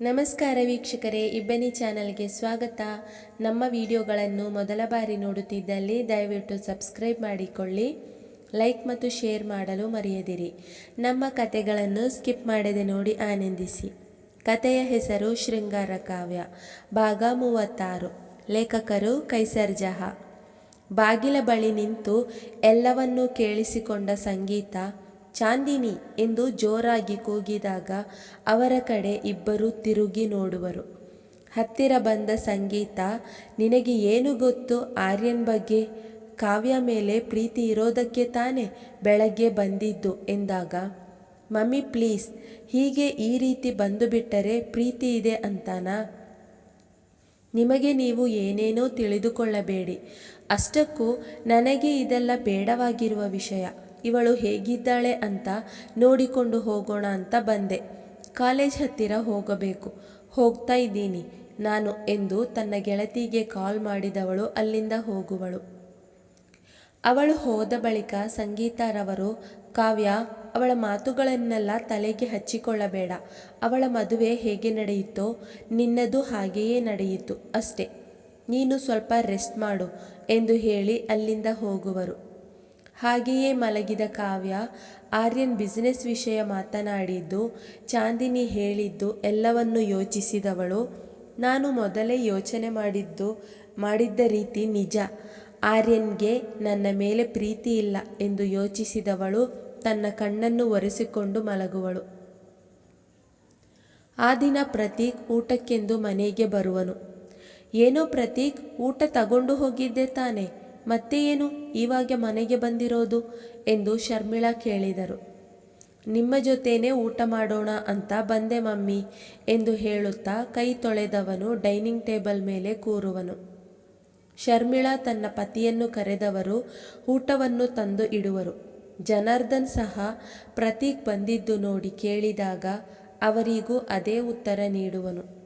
ನಮಸ್ಕಾರ ವೀಕ್ಷಕರೇ, ಇಬ್ಬನಿ ಚಾನಲ್ಗೆ ಸ್ವಾಗತ. ನಮ್ಮ ವಿಡಿಯೋಗಳನ್ನು ಮೊದಲ ಬಾರಿ ನೋಡುತ್ತಿದ್ದಲ್ಲಿ ದಯವಿಟ್ಟು ಸಬ್ಸ್ಕ್ರೈಬ್ ಮಾಡಿಕೊಳ್ಳಿ, ಲೈಕ್ ಮತ್ತು ಶೇರ್ ಮಾಡಲು ಮರೆಯದಿರಿ. ನಮ್ಮ ಕತೆಗಳನ್ನು ಸ್ಕಿಪ್ ಮಾಡದೆ ನೋಡಿ ಆನಂದಿಸಿ. ಕತೆಯ ಹೆಸರು ಶೃಂಗಾರ ಕಾವ್ಯ ಭಾಗ ಮೂವತ್ತಾರು. ಲೇಖಕರು ಕೈಸರ್ ಜಹಾ. ಬಾಗಿಲ ಬಳಿ ನಿಂತು ಎಲ್ಲವನ್ನೂ ಕೇಳಿಸಿಕೊಂಡ ಸಂಗೀತ ಚಾಂದಿನಿ ಎಂದು ಜೋರಾಗಿ ಕೂಗಿದಾಗ ಅವರ ಕಡೆ ಇಬ್ಬರು ತಿರುಗಿ ನೋಡುವರು. ಹತ್ತಿರ ಬಂದ ಸಂಗೀತ, ನಿನಗೆ ಏನು ಗೊತ್ತು? ಆರ್ಯನ್ ಬಗ್ಗೆ? ಕಾವ್ಯ ಮೇಲೆ ಪ್ರೀತಿ ಇರೋದಕ್ಕೆ ತಾನೇ ಬೆಳಗ್ಗೆ ಬಂದಿದ್ದು ಎಂದಾಗ, ಮಮ್ಮಿ ಪ್ಲೀಸ್, ಹೀಗೆ ಈ ರೀತಿ ಬಂದು ಬಿಟ್ಟರೆ ಪ್ರೀತಿ ಇದೆ ಅಂತಾನಾ? ನಿಮಗೆ ನೀವು ಏನೇನೋ ತಿಳಿದುಕೊಳ್ಳಬೇಡಿ. ಅಷ್ಟಕ್ಕೂ ನನಗೆ ಇದೆಲ್ಲ ಬೇಡವಾಗಿರುವ ವಿಷಯ. ಇವಳು ಹೇಗಿದ್ದಾಳೆ ಅಂತ ನೋಡಿಕೊಂಡು ಹೋಗೋಣ ಅಂತ ಬಂದೆ. ಕಾಲೇಜ್ ಹತ್ತಿರ ಹೋಗಬೇಕು. ಹೋಗ್ತಾ ಇದ್ದೀನಿ. ನಾನು ಎಂದು ತನ್ನ ಗೆಳತಿಗೆ ಕಾಲ್ ಮಾಡಿದವಳು ಅಲ್ಲಿಂದ ಹೋಗುವಳು. ಅವಳು ಹೋದ ಬಳಿಕ ಸಂಗೀತಾರವರು, ಕಾವ್ಯ, ಅವಳ ಮಾತುಗಳನ್ನೆಲ್ಲ ತಲೆಗೆ ಹಚ್ಚಿಕೊಳ್ಳಬೇಡ. ಅವಳ ಮದುವೆ ಹೇಗೆ ನಡೆಯಿತೋ ನಿನ್ನದು ಹಾಗೆಯೇ ನಡೆಯಿತು ಅಷ್ಟೆ. ನೀನು ಸ್ವಲ್ಪ ರೆಸ್ಟ್ ಮಾಡು ಎಂದು ಹೇಳಿ ಅಲ್ಲಿಂದ ಹೋಗುವರು. ಹಾಗೆಯೇ ಮಲಗಿದ ಕಾವ್ಯ ಆರ್ಯನ್ ಬಿಸಿನೆಸ್ ವಿಷಯ ಮಾತನಾಡಿದ್ದು, ಚಾಂದಿನಿ ಹೇಳಿದ್ದು ಎಲ್ಲವನ್ನು ಯೋಚಿಸಿದವಳು. ನಾನು ಮೊದಲೇ ಯೋಚನೆ ಮಾಡಿದ್ದು, ಮಾಡಿದ್ದ ರೀತಿ ನಿಜ. ಆರ್ಯನ್ಗೆ ನನ್ನ ಮೇಲೆ ಪ್ರೀತಿ ಇಲ್ಲ ಎಂದು ಯೋಚಿಸಿದವಳು ತನ್ನ ಕಣ್ಣನ್ನು ಒರೆಸಿಕೊಂಡು ಮಲಗುವಳು. ಆ ದಿನ ಪ್ರತೀಕ್ ಊಟಕ್ಕೆಂದು ಮನೆಗೆ ಬರುವನು. ಏನೋ ಪ್ರತೀಕ್, ಊಟ ತಗೊಂಡು ಹೋಗಿದ್ದೆ ತಾನೆ. ಮತ್ತೆ ಏನು ಇವಾಗ ಮನೆಗೆ ಬಂದಿರೋದು? ಎಂದು ಶರ್ಮಿಳಾ ಕೇಳಿದರು. ನಿಮ್ಮ ಜೊತೆನೇ ಊಟ ಮಾಡೋಣ ಅಂತ ಬಂದೆ ಮಮ್ಮಿ ಎಂದು ಹೇಳುತ್ತಾ ಕೈ ತೊಳೆದವನು ಡೈನಿಂಗ್ ಟೇಬಲ್ ಮೇಲೆ ಕೂರುವನು. ಶರ್ಮಿಳಾ ತನ್ನ ಪತಿಯನ್ನು ಕರೆದವರು ಊಟವನ್ನು ತಂದು ಇಡುವರು. ಜನಾರ್ದನ್ ಸಹ ಪ್ರತೀಕ್ ಬಂದಿದ್ದು ನೋಡಿ ಕೇಳಿದಾಗ ಅವರಿಗೂ ಅದೇ ಉತ್ತರ ನೀಡುವನು.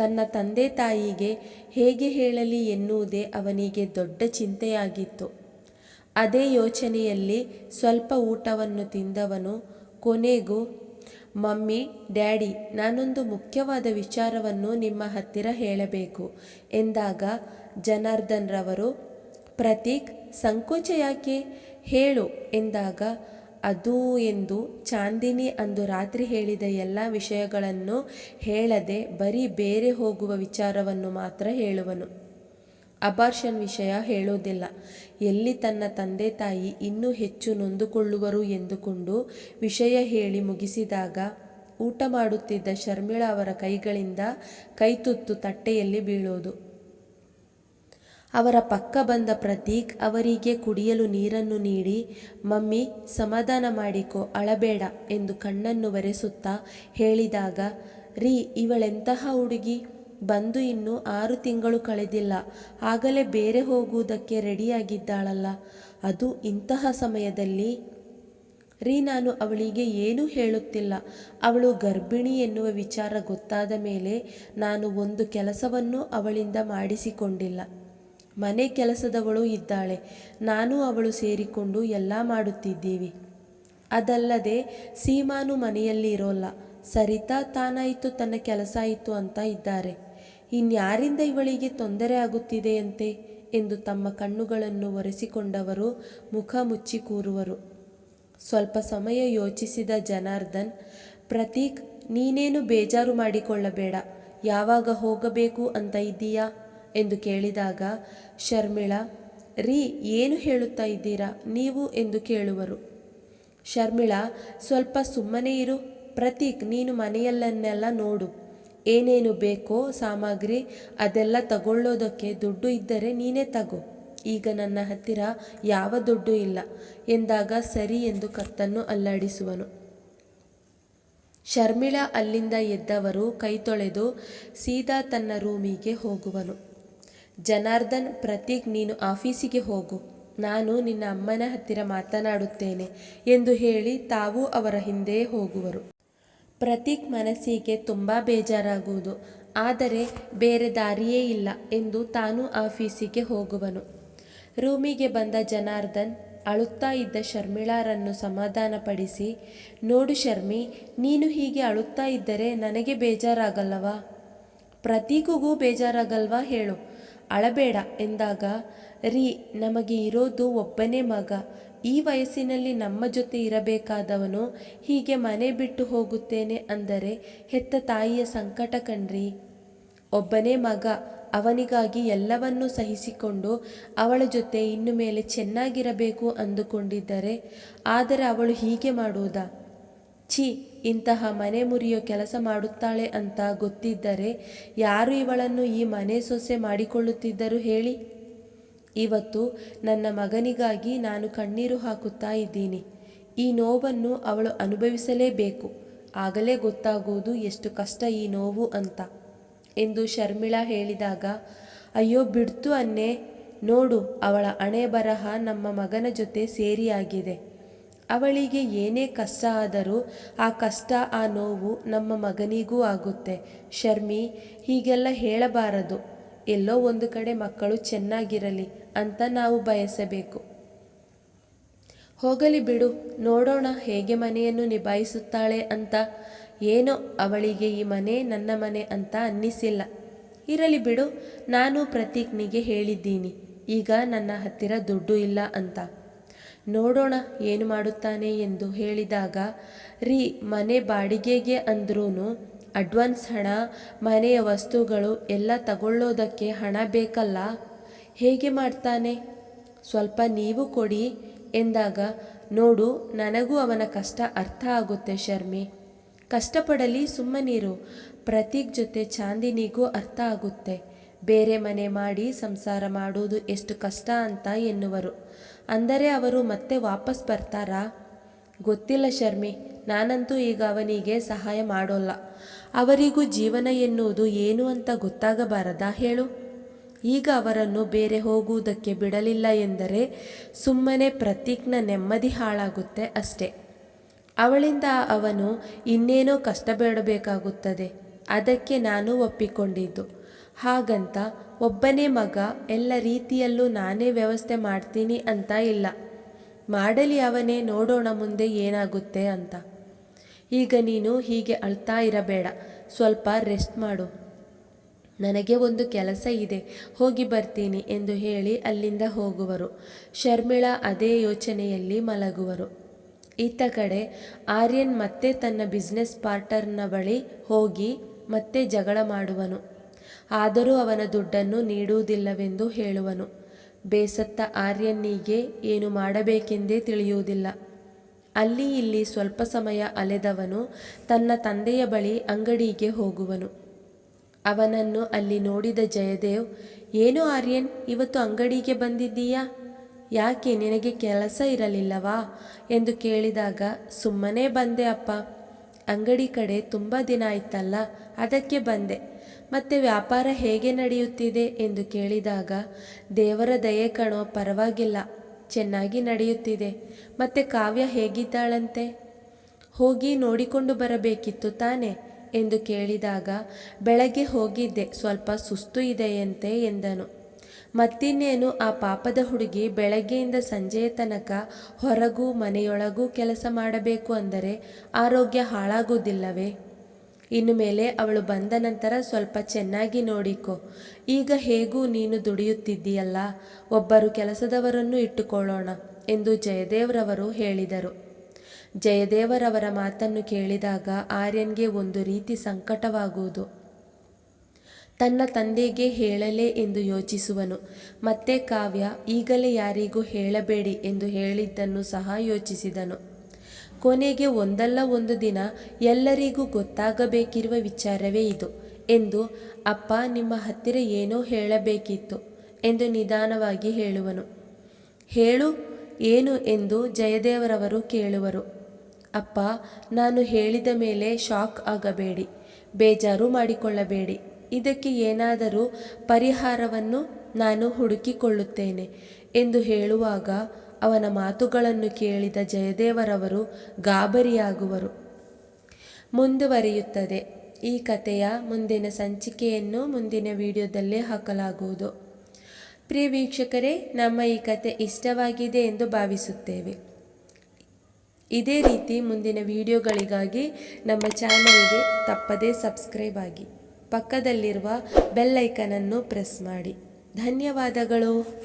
ತನ್ನ ತಂದೆ ತಾಯಿಗೆ ಹೇಗೆ ಹೇಳಲಿ ಎನ್ನುವುದೇ ಅವನಿಗೆ ದೊಡ್ಡ ಚಿಂತೆಯಾಗಿತ್ತು. ಅದೇ ಯೋಚನೆಯಲ್ಲಿ ಸ್ವಲ್ಪ ಊಟವನ್ನು ತಿಂದವನು, ಕೊನೆಗೂ, ಮಮ್ಮಿ, ಡ್ಯಾಡಿ, ನಾನೊಂದು ಮುಖ್ಯವಾದ ವಿಚಾರವನ್ನು ನಿಮ್ಮ ಹತ್ತಿರ ಹೇಳಬೇಕು ಎಂದಾಗ ಜನಾರ್ದನ್ ರವರು ಪ್ರತೀಕ್, ಸಂಕೋಚ ಯಾಕೆ? ಹೇಳು ಎಂದಾಗ ಅದು ಎಂದು ಚಾಂದಿನಿ ಅಂದು ರಾತ್ರಿ ಹೇಳಿದ ಎಲ್ಲ ವಿಷಯಗಳನ್ನು ಹೇಳದೆ ಬರೀ ಬೇರೆ ಹೋಗುವ ವಿಚಾರವನ್ನು ಮಾತ್ರ ಹೇಳುವನು. ಅಬಾರ್ಷನ್ ವಿಷಯ ಹೇಳೋದಿಲ್ಲ. ಎಲ್ಲಿ ತನ್ನ ತಂದೆ ತಾಯಿ ಇನ್ನೂ ಹೆಚ್ಚು ನೊಂದುಕೊಳ್ಳುವರು ಎಂದುಕೊಂಡು ವಿಷಯ ಹೇಳಿ ಮುಗಿಸಿದಾಗ ಊಟ ಮಾಡುತ್ತಿದ್ದ ಶರ್ಮಿಳಾ ಅವರ ಕೈಗಳಿಂದ ಕೈತುತ್ತು ತಟ್ಟೆಯಲ್ಲಿ ಬೀಳೋದು. ಅವರ ಪಕ್ಕ ಬಂದ ಪ್ರತೀಕ್ ಅವರಿಗೆ ಕುಡಿಯಲು ನೀರನ್ನು ನೀಡಿ, ಮಮ್ಮಿ, ಸಮಾಧಾನ ಮಾಡಿಕೊ, ಅಳಬೇಡ ಎಂದು ಕಣ್ಣನ್ನು ಒರೆಸುತ್ತಾ ಹೇಳಿದಾಗ, ರೀ, ಇವಳೆಂತಹ ಹುಡುಗಿ? ಬಂದು ಇನ್ನು ಆರು ತಿಂಗಳು ಕಳೆದಿಲ್ಲ, ಆಗಲೇ ಬೇರೆ ಹೋಗುವುದಕ್ಕೆ ರೆಡಿಯಾಗಿದ್ದಾಳಲ್ಲ. ಅದು ಇಂತಹ ಸಮಯದಲ್ಲಿ? ರೀ, ನಾನು ಅವಳಿಗೆ ಏನೂ ಹೇಳುತ್ತಿಲ್ಲ. ಅವಳು ಗರ್ಭಿಣಿ ಎನ್ನುವ ವಿಚಾರ ಗೊತ್ತಾದ ಮೇಲೆ ನಾನು ಒಂದು ಕೆಲಸವನ್ನು ಅವಳಿಂದ ಮಾಡಿಸಿಕೊಂಡಿಲ್ಲ. ಮನೆ ಕೆಲಸದವಳು ಇದ್ದಾಳೆ. ನಾನು ಅವಳು ಸೇರಿಕೊಂಡು ಎಲ್ಲ ಮಾಡುತ್ತಿದ್ದೀವಿ. ಅದಲ್ಲದೆ ಸೀಮಾನು ಮನೆಯಲ್ಲಿ ಇರೋಲ್ಲ ಸರಿತಾ ತಾನಾಯಿತು, ತನ್ನ ಕೆಲಸ ಆಯಿತು ಅಂತ ಇದ್ದಾರೆ. ಇನ್ಯಾರಿಂದ ಇವಳಿಗೆ ತೊಂದರೆ ಆಗುತ್ತಿದೆಯಂತೆ ಎಂದು ತಮ್ಮ ಕಣ್ಣುಗಳನ್ನು ಒರೆಸಿಕೊಂಡವರು ಮುಖ ಮುಚ್ಚಿ ಕೂರುವರು. ಸ್ವಲ್ಪ ಸಮಯ ಯೋಚಿಸಿದ ಜನಾರ್ದನ್, ಪ್ರತೀಕ್, ನೀನೇನು ಬೇಜಾರು ಮಾಡಿಕೊಳ್ಳಬೇಡ. ಯಾವಾಗ ಹೋಗಬೇಕು ಅಂತ ಇದ್ದೀಯಾ? ಎಂದು ಕೇಳಿದಾಗ, ಶರ್ಮಿಳಾ, ರೀ, ಏನು ಹೇಳುತ್ತಾ ಇದ್ದೀರಾ? ನೀವು? ಎಂದು ಕೇಳುವರು. ಶರ್ಮಿಳಾ, ಸ್ವಲ್ಪ ಸುಮ್ಮನೆ ಇರು. ಪ್ರತೀಕ್, ನೀನು ಮನೆಯಲ್ಲನ್ನೆಲ್ಲ ನೋಡು. ಏನೇನು ಬೇಕೋ ಸಾಮಗ್ರಿ, ಅದೆಲ್ಲ ತಗೊಳ್ಳೋದಕ್ಕೆ ದುಡ್ಡು ಇದ್ದರೆ ನೀನೇ ತಗೋ. ಈಗ ನನ್ನ ಹತ್ತಿರ ಯಾವ ದುಡ್ಡು ಇಲ್ಲ ಎಂದಾಗ ಸರಿ ಎಂದು ಕತ್ತನ್ನು ಅಲ್ಲಾಡಿಸುವನು. ಶರ್ಮಿಳಾ ಅಲ್ಲಿಂದ ಎದ್ದವರು ಕೈ ತೊಳೆದು ಸೀದಾ ತನ್ನ ರೂಮಿಗೆ ಹೋಗುವನು. ಜನಾರ್ದನ್, ಪ್ರತೀಕ್, ನೀನು ಆಫೀಸಿಗೆ ಹೋಗು. ನಾನು ನಿನ್ನ ಅಮ್ಮನ ಹತ್ತಿರ ಮಾತನಾಡುತ್ತೇನೆ ಎಂದು ಹೇಳಿ ತಾವು ಅವರ ಹಿಂದೆ ಹೋಗುವರು. ಪ್ರತೀಕ್ ಮನಸ್ಸಿಗೆ ತುಂಬ ಬೇಜಾರಾಗುವುದು. ಆದರೆ ಬೇರೆ ದಾರಿಯೇ ಇಲ್ಲ ಎಂದು ತಾನು ಆಫೀಸಿಗೆ ಹೋಗುವನು. ರೂಮಿಗೆ ಬಂದ ಜನಾರ್ದನ್ ಅಳುತ್ತಾ ಇದ್ದ ಶರ್ಮಿಳಾರನ್ನು ಸಮಾಧಾನಪಡಿಸಿ, ನೋಡು ಶರ್ಮಿ, ನೀನು ಹೀಗೆ ಅಳುತ್ತಾ ಇದ್ದರೆ ನನಗೆ ಬೇಜಾರಾಗಲ್ಲವಾ? ಪ್ರತೀಕಿಗೂ ಬೇಜಾರಾಗಲ್ವಾ ಹೇಳು. ಅಳಬೇಡ ಎಂದಾಗ, ರೀ, ನಮಗೆ ಇರೋದು ಒಬ್ಬನೇ ಮಗ. ಈ ವಯಸ್ಸಿನಲ್ಲಿ ನಮ್ಮ ಜೊತೆ ಇರಬೇಕಾದವನು ಹೀಗೆ ಮನೆ ಬಿಟ್ಟು ಹೋಗುತ್ತೇನೆ ಅಂದರೆ ಹೆತ್ತ ತಾಯಿಯ ಸಂಕಟ ಕಣ್ರಿ. ಒಬ್ಬನೇ ಮಗ ಅವನಿಗಾಗಿ ಎಲ್ಲವನ್ನೂ ಸಹಿಸಿಕೊಂಡು ಅವಳ ಜೊತೆ ಇನ್ನು ಮೇಲೆ ಚೆನ್ನಾಗಿರಬೇಕು ಅಂದುಕೊಂಡಿದ್ದರೆ, ಆದರೆ ಅವಳು ಹೀಗೆ ಮಾಡುವುದಾ? ಛೀ ಇಂತಹ ಮನೆ ಮುರಿಯೋ ಕೆಲಸ ಮಾಡುತ್ತಾಳೆ ಅಂತ ಗೊತ್ತಿದ್ದರೆ ಯಾರು ಇವಳನ್ನು ಈ ಮನೆ ಸೊಸೆ ಮಾಡಿಕೊಳ್ಳುತ್ತಿದ್ದರು ಹೇಳಿ? ಇವತ್ತು ನನ್ನ ಮಗನಿಗಾಗಿ ನಾನು ಕಣ್ಣೀರು ಹಾಕುತ್ತಾ ಇದ್ದೀನಿ. ಈ ನೋವನ್ನು ಅವಳು ಅನುಭವಿಸಲೇಬೇಕು. ಆಗಲೇ ಗೊತ್ತಾಗುವುದು ಎಷ್ಟು ಕಷ್ಟ ಈ ನೋವು ಅಂತ ಎಂದು ಶರ್ಮಿಳಾ ಹೇಳಿದಾಗ, ಅಯ್ಯೋ ಬಿಡ್ತು ಅನ್ನೇ ನೋಡು ಅವಳ ಅಣೆ ಬರಹ ನಮ್ಮ ಮಗನ ಜೊತೆ ಸೇರಿಯಾಗಿದೆ. ಅವಳಿಗೆ ಏನೇ ಕಷ್ಟ ಆದರೂ ಆ ಕಷ್ಟ, ಆ ನೋವು ನಮ್ಮ ಮಗನಿಗೂ ಆಗುತ್ತೆ. ಶರ್ಮಿ, ಹೀಗೆಲ್ಲ ಹೇಳಬಾರದು. ಎಲ್ಲೋ ಒಂದು ಕಡೆ ಮಕ್ಕಳು ಚೆನ್ನಾಗಿರಲಿ ಅಂತ ನಾವು ಬಯಸಬೇಕು. ಹೋಗಲಿ ಬಿಡು, ನೋಡೋಣ ಹೇಗೆ ಮನೆಯನ್ನು ನಿಭಾಯಿಸುತ್ತಾಳೆ ಅಂತ. ಏನೋ ಅವಳಿಗೆ ಈ ಮನೆ ನನ್ನ ಮನೆ ಅಂತ ಅನ್ನಿಸಿಲ್ಲ. ಇರಲಿ ಬಿಡು, ನಾನು ಪ್ರತೀಕ್ನಿಗೆ ಹೇಳಿದ್ದೀನಿ. ಈಗ ನನ್ನ ಹತ್ತಿರ ದುಡ್ಡು ಇಲ್ಲ ಅಂತ. ನೋಡೋಣ ಏನು ಮಾಡುತ್ತಾನೆ ಎಂದು ಹೇಳಿದಾಗ, ರೀ, ಮನೆ ಬಾಡಿಗೆಗೆ ಅಂದ್ರೂ ಅಡ್ವಾನ್ಸ್ ಹಣ, ಮನೆಯ ವಸ್ತುಗಳು ಎಲ್ಲ ತಗೊಳ್ಳೋದಕ್ಕೆ ಹಣ ಬೇಕಲ್ಲ? ಹೇಗೆ ಮಾಡ್ತಾನೆ? ಸ್ವಲ್ಪ ನೀವು ಕೊಡಿ ಎಂದಾಗ, ನೋಡು, ನನಗೂ ಅವನ ಕಷ್ಟ ಅರ್ಥ ಆಗುತ್ತೆ ಶರ್ಮಿ. ಕಷ್ಟಪಡಲಿ ಸುಮ್ಮನಿರು. ಪ್ರತೀಕ್ ಜೊತೆ ಚಾಂದಿನಿಗೂ ಅರ್ಥ ಆಗುತ್ತೆ. ಬೇರೆ ಮನೆ ಮಾಡಿ ಸಂಸಾರ ಮಾಡುವುದು ಎಷ್ಟು ಕಷ್ಟ ಅಂತ ಎನ್ನುವರು. ಅಂದರೆ ಅವರು ಮತ್ತೆ ವಾಪಸ್ ಬರ್ತಾರಾ? ಗೊತ್ತಿಲ್ಲ ಶರ್ಮಿ, ನಾನಂತೂ ಈಗ ಅವನಿಗೆ ಸಹಾಯ ಮಾಡೋಲ್ಲ. ಅವರಿಗೂ ಜೀವನ ಎನ್ನುವುದು ಏನು ಅಂತ ಗೊತ್ತಾಗಬಾರದಾ ಹೇಳು. ಈಗ ಅವರನ್ನು ಬೇರೆ ಹೋಗುವುದಕ್ಕೆ ಬಿಡಲಿಲ್ಲ ಎಂದರೆ ಸುಮ್ಮನೆ ಪ್ರತೀಕ್ನ ನೆಮ್ಮದಿ ಹಾಳಾಗುತ್ತೆ ಅಷ್ಟೇ. ಅವಳಿಂದ ಅವನು ಇನ್ನೇನೋ ಕಷ್ಟ ಬೇಡಬೇಕಾಗುತ್ತದೆ ಅದಕ್ಕೆ ನಾನು ಒಪ್ಪಿಕೊಂಡಿದ್ದು. ಹಾಗಂತ ಒಬ್ಬನೇ ಮಗ ಎಲ್ಲ ರೀತಿಯಲ್ಲೂ ನಾನೇ ವ್ಯವಸ್ಥೆ ಮಾಡ್ತೀನಿ ಅಂತ ಇಲ್ಲ. ಮಾಡಲಿ ಅವನೇ, ನೋಡೋಣ ಮುಂದೆ ಏನಾಗುತ್ತೆ ಅಂತ. ಈಗ ನೀನು ಹೀಗೆ ಅಳ್ತಾ ಇರಬೇಡ. ಸ್ವಲ್ಪ ರೆಸ್ಟ್ ಮಾಡು. ನನಗೆ ಒಂದು ಕೆಲಸ ಇದೆ. ಹೋಗಿ ಬರ್ತೀನಿ ಎಂದು ಹೇಳಿ ಅಲ್ಲಿಂದ ಹೋಗುವರು. ಶರ್ಮಿಳಾ ಅದೇ ಯೋಚನೆಯಲ್ಲಿ ಮಲಗುವರು. ಈತ ಕಡೆ ಆರ್ಯನ್ ಮತ್ತೆ ತನ್ನ ಬಿಸ್ನೆಸ್ ಪಾರ್ಟ್ನರ್ನ ಬಳಿ ಹೋಗಿ ಮತ್ತೆ ಜಗಳ ಮಾಡುವನು. ಆದರೂ ಅವನ ದುಡ್ಡನ್ನು ನೀಡುವುದಿಲ್ಲವೆಂದು ಹೇಳುವನು. ಬೇಸತ್ತ ಆರ್ಯನ್ನಿಗೆ ಏನು ಮಾಡಬೇಕೆಂದೇ ತಿಳಿಯುವುದಿಲ್ಲ. ಅಲ್ಲಿ ಇಲ್ಲಿ ಸ್ವಲ್ಪ ಸಮಯ ಅಲೆದವನು ತನ್ನ ತಂದೆಯ ಬಳಿ ಅಂಗಡಿಗೆ ಹೋಗುವನು. ಅವನನ್ನು ಅಲ್ಲಿ ನೋಡಿದ ಜಯದೇವ್, ಏನು ಆರ್ಯನ್, ಇವತ್ತು ಅಂಗಡಿಗೆ ಬಂದಿದ್ದೀಯಾ? ಯಾಕೆ ನಿನಗೆ ಕೆಲಸ ಇರಲಿಲ್ಲವಾ? ಎಂದು ಕೇಳಿದಾಗ, ಸುಮ್ಮನೆ ಬಂದೆ ಅಪ್ಪ. ಅಂಗಡಿ ಕಡೆ ತುಂಬ ದಿನ ಆಯ್ತಲ್ಲ, ಅದಕ್ಕೆ ಬಂದೆ. ಮತ್ತೆ ವ್ಯಾಪಾರ ಹೇಗೆ ನಡೆಯುತ್ತಿದೆ ಎಂದು ಕೇಳಿದಾಗ, ದೇವರ ದಯೆ ಕಣೋ, ಪರವಾಗಿಲ್ಲ, ಚೆನ್ನಾಗಿ ನಡೆಯುತ್ತಿದೆ. ಮತ್ತೆ ಕಾವ್ಯ ಹೇಗಿದ್ದಾಳಂತೆ? ಹೋಗಿ ನೋಡಿಕೊಂಡು ಬರಬೇಕಿತ್ತು ತಾನೆ? ಎಂದು ಕೇಳಿದಾಗ, ಬೆಳಗ್ಗೆ ಹೋಗಿದ್ದೆ, ಸ್ವಲ್ಪ ಸುಸ್ತು ಇದೆಯಂತೆ ಎಂದನು. ಮತ್ತಿನ್ನೇನು ಆ ಪಾಪದ ಹುಡುಗಿ ಬೆಳಗ್ಗೆಯಿಂದ ಸಂಜೆಯ ತನಕ ಹೊರಗೂ ಮನೆಯೊಳಗೂ ಕೆಲಸ ಮಾಡಬೇಕು ಅಂದರೆ ಆರೋಗ್ಯ ಹಾಳಾಗುವುದಿಲ್ಲವೇ? ಇನ್ನು ಮೇಲೆ ಅವಳು ಬಂದ ನಂತರ ಸ್ವಲ್ಪ ಚೆನ್ನಾಗಿ ನೋಡಿಕೊ. ಈಗ ಹೇಗೂ ನೀನು ದುಡಿಯುತ್ತಿದ್ದೀಯಲ್ಲ? ಒಬ್ಬರು ಕೆಲಸದವರನ್ನು ಇಟ್ಟುಕೊಳ್ಳೋಣ ಎಂದು ಜಯದೇವ್ರವರು ಹೇಳಿದರು. ಜಯದೇವರವರ ಮಾತನ್ನು ಕೇಳಿದಾಗ ಆರ್ಯನ್ಗೆ ಒಂದು ರೀತಿ ಸಂಕಟವಾಗುವುದು. ತನ್ನ ತಂದೆಗೆ ಹೇಳಲೇ ಎಂದು ಯೋಚಿಸುವನು. ಮತ್ತೆ ಕಾವ್ಯ, ಈಗಲೇ ಯಾರಿಗೂ ಹೇಳಬೇಡಿ ಎಂದು ಹೇಳಿದ್ದನ್ನು ಸಹ ಯೋಚಿಸಿದನು. ಕೊನೆಗೆ ಒಂದಲ್ಲ ಒಂದು ದಿನ ಎಲ್ಲರಿಗೂ ಗೊತ್ತಾಗಬೇಕಿರುವ ವಿಚಾರವೇ ಇದು ಎಂದು, ಅಪ್ಪ, ನಿಮ್ಮ ಹತ್ತಿರ ಏನೋ ಹೇಳಬೇಕಿತ್ತು ಎಂದು ನಿಧಾನವಾಗಿ ಹೇಳುವನು. ಹೇಳು, ಏನು ಎಂದು ಜಯದೇವರವರು ಕೇಳುವರು. ಅಪ್ಪ, ನಾನು ಹೇಳಿದ ಮೇಲೆ ಶಾಕ್ ಆಗಬೇಡಿ, ಬೇಜಾರು ಮಾಡಿಕೊಳ್ಳಬೇಡಿ. ಇದಕ್ಕೆ ಏನಾದರೂ ಪರಿಹಾರವನ್ನು ನಾನು ಹುಡುಕಿಕೊಳ್ಳುತ್ತೇನೆ ಎಂದು ಹೇಳುವಾಗ ಅವನ ಮಾತುಗಳನ್ನು ಕೇಳಿದ ಜಯದೇವರವರು ಗಾಬರಿಯಾಗುವರು. ಮುಂದುವರಿಯುತ್ತದೆ. ಈ ಕಥೆಯ ಮುಂದಿನ ಸಂಚಿಕೆಯನ್ನು ಮುಂದಿನ ವಿಡಿಯೋದಲ್ಲೇ ಹಾಕಲಾಗುವುದು. ಪ್ರಿಯ ವೀಕ್ಷಕರೇ, ನಮ್ಮ ಈ ಕತೆ ಇಷ್ಟವಾಗಿದೆ ಎಂದು ಭಾವಿಸುತ್ತೇವೆ. ಇದೇ ರೀತಿ ಮುಂದಿನ ವಿಡಿಯೋಗಳಿಗಾಗಿ ನಮ್ಮ ಚಾನಲ್ಗೆ ತಪ್ಪದೇ ಸಬ್ಸ್ಕ್ರೈಬ್ ಆಗಿ. ಪಕ್ಕದಲ್ಲಿರುವ ಬೆಲ್ ಐಕನನ್ನು ಪ್ರೆಸ್ ಮಾಡಿ. ಧನ್ಯವಾದಗಳು.